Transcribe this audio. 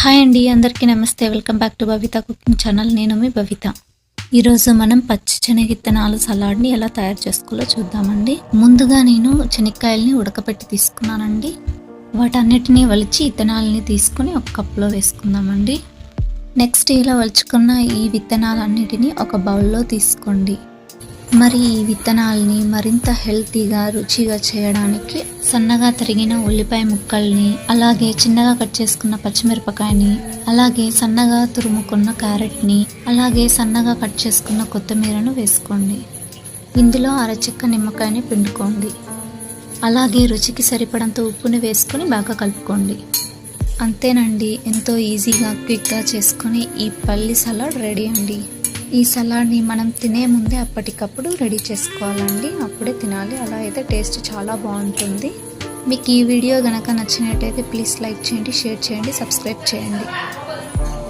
Hi అండి అందరికీ నమస్తే. Welcome back to Bhavitha cooking channel. నేను మీ భవిత ఈరోజు మనం పచ్చి శనగిత్తనాల సలాడ్ని ఎలా తయారు చేసుకోవాలో చూద్దామండి. ముందుగా నేను శనక్కాయల్ని ఉడకపెట్టి తీసుకున్నానండి. వాటన్నిటిని వలిచి ఇత్తనాలని తీసుకొని ఒక కప్లో వేసుకుందామండి. నెక్స్ట్ ఇలా వలుచుకున్న ఈ విత్తనాలన్నిటిని ఒక బౌల్లో తీసుకోండి. మరి ఈ విత్తనాల్ని మరింత హెల్తీగా రుచిగా చేయడానికి సన్నగా తరిగిన ఉల్లిపాయ ముక్కల్ని అలాగే చిన్నగా కట్ చేసుకున్న పచ్చిమిరపకాయని అలాగే సన్నగా తురుముకున్న క్యారెట్ని అలాగే సన్నగా కట్ చేసుకున్న కొత్తిమీరను వేసుకోండి. ఇందులో అరచెక్క నిమ్మకాయని పిండుకోండి. అలాగే రుచికి సరిపడంత ఉప్పుని వేసుకొని బాగా కలుపుకోండి. అంతేనండి ఎంతో ఈజీగా క్విక్గా చేసుకొని ఈ పల్లి సలాడ్ రెడీ అండి. ఈ సలాడ్ని మనం తినే ముందే అప్పటికప్పుడు రెడీ చేసుకోవాలండి. అప్పుడే తినాలి. అలా అయితే టేస్ట్ చాలా బాగుంటుంది. మీకు ఈ వీడియో కనుక నచ్చినట్టయితే ప్లీజ్ లైక్ చేయండి షేర్ చేయండి సబ్స్క్రైబ్ చేయండి.